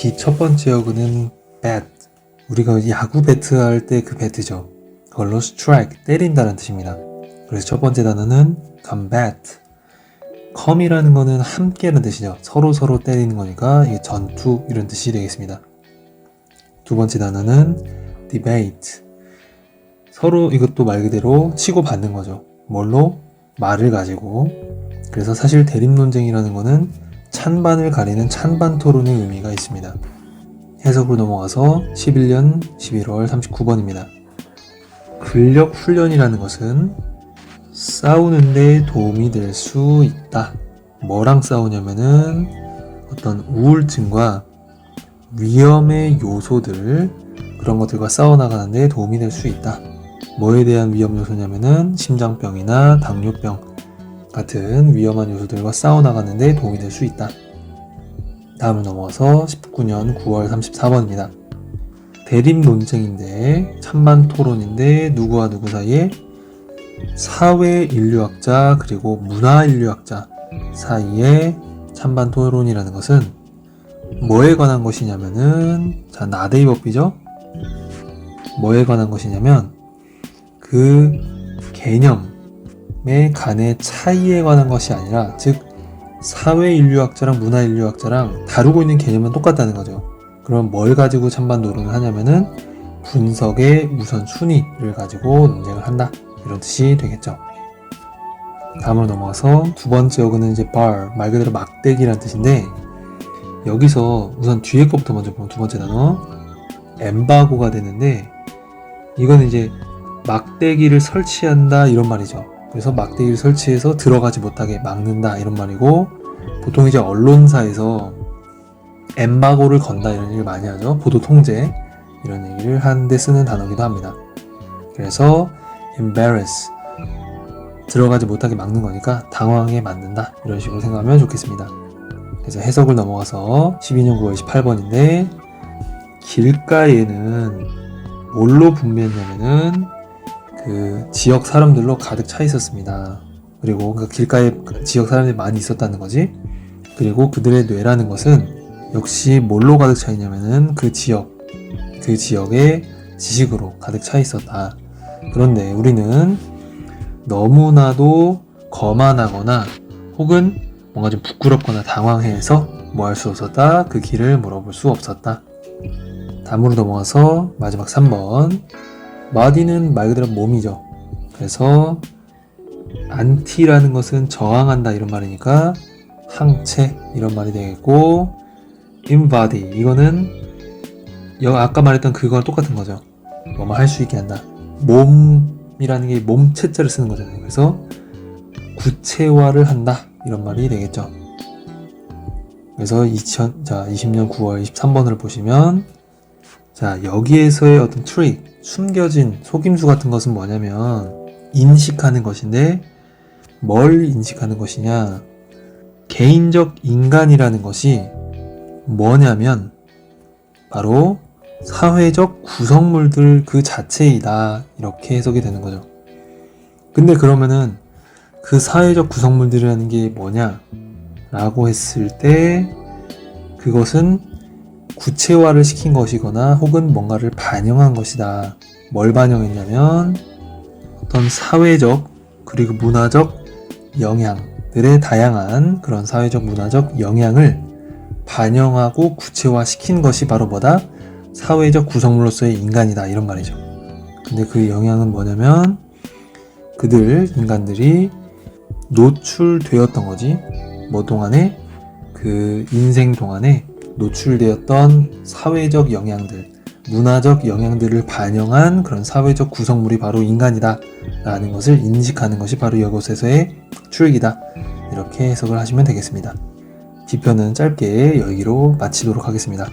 D 첫 번째 어근은 bat. 우리가 야구 배트 할 때 그 배트죠. 그걸로 strike, 때린다는 뜻입니다. 그래서 첫 번째 단어는 combat. come이라는 거는 함께라는 뜻이죠. 서로 서로 때리는 거니까 이게 전투 이런 뜻이 되겠습니다. 두 번째 단어는 debate. 서로 이것도 말 그대로 치고 받는 거죠. 뭘로? 말을 가지고. 그래서 사실 대립 논쟁이라는 거는 찬반을 가리는 찬반 토론의 의미가 있습니다. 해석으로 넘어가서 11년 11월 39번입니다. 근력 훈련이라는 것은 싸우는데 도움이 될 수 있다. 뭐랑 싸우냐면은 어떤 우울증과 위험의 요소들 그런 것들과 싸워나가는데 도움이 될 수 있다. 뭐에 대한 위험 요소냐면은 심장병이나 당뇨병 같은 위험한 요소들과 싸워나가는데 도움이 될 수 있다. 다음을 넘어가서 19년 9월 34번입니다. 대립 논쟁인데 찬반 토론인데 누구와 누구 사이에 사회 인류학자 그리고 문화 인류학자 사이에 찬반 토론이라는 것은 뭐에 관한 것이냐면은 자 나데이 법비죠. 뭐에 관한 것이냐면 그 개념 의 간의 차이에 관한 것이 아니라 즉 사회 인류학자랑 문화 인류학자랑 다루고 있는 개념은 똑같다는 거죠. 그럼 뭘 가지고 찬반 토론을 하냐면은 분석의 우선 순위를 가지고 논쟁을 한다. 이런 뜻이 되겠죠. 다음으로 넘어가서 두 번째 어근은 이제 bar, 말 그대로 막대기란 뜻인데 여기서 우선 뒤에 것부터 먼저 보면 두 번째 단어 엠바고가 되는데 이거는 이제 막대기를 설치한다 이런 말이죠. 그래서 막대기를 설치해서 들어가지 못하게 막는다 이런 말이고 보통 이제 언론사에서 엠바고를 건다 이런 얘기를 많이 하죠. 보도 통제 이런 얘기를 하는데 쓰는 단어기도 합니다. 그래서 embarrass 들어가지 못하게 막는 거니까 당황하게 만든다 이런 식으로 생각하면 좋겠습니다. 그래서 해석을 넘어가서 12년 9월 18번인데 길가에는 뭘로 분배했냐면은 그 지역 사람들로 가득 차 있었습니다. 그리고 그 길가에 지역 사람들이 많이 있었다는 거지. 그리고 그들의 뇌라는 것은 역시 뭘로 가득 차 있냐면은 그 지역, 그 지역의 지식으로 가득 차 있었다. 그런데 우리는 너무나도 거만하거나 혹은 뭔가 좀 부끄럽거나 당황해서 뭐 할 수 없었다. 그 길을 물어볼 수 없었다. 다음으로 넘어가서 마지막 3번. 마디는 말 그대로 몸이죠. 그래서 안티라는 것은 저항한다 이런 말이니까 항체 이런 말이 되겠고 embody 이거는 여 아까 말했던 그거랑 똑같은 거죠. 뭐뭐 할 수 있게 한다. 몸이라는 게 몸체자를 쓰는 거잖아요. 그래서 구체화를 한다 이런 말이 되겠죠. 그래서 2000, 자 20년 9월 23번을 보시면 자 여기에서의 어떤 트릭 숨겨진 속임수 같은 것은 뭐냐면 인식하는 것인데 뭘 인식하는 것이냐 개인적 인간이라는 것이 뭐냐면 바로 사회적 구성물들 그 자체이다. 이렇게 해석이 되는 거죠. 근데 그러면은 그 사회적 구성물들이라는 게 뭐냐? 라고 했을 때 그것은 구체화를 시킨 것이거나 혹은 뭔가를 반영한 것이다. 뭘 반영했냐면 어떤 사회적 그리고 문화적 영향들의 다양한 그런 사회적 문화적 영향을 반영하고 구체화시킨 것이 바로 뭐다? 사회적 구성물로서의 인간이다 이런 말이죠. 근데 그 영향은 뭐냐면 그들 인간들이 노출되었던 거지. 뭐 동안에 그 인생 동안에 노출되었던 사회적 영향들, 문화적 영향들을 반영한 그런 사회적 구성물이 바로 인간이다 라는 것을 인식하는 것이 바로 이것에서의 출익이다. 이렇게 해석을 하시면 되겠습니다. 뒤편은 짧게 여기로 마치도록 하겠습니다.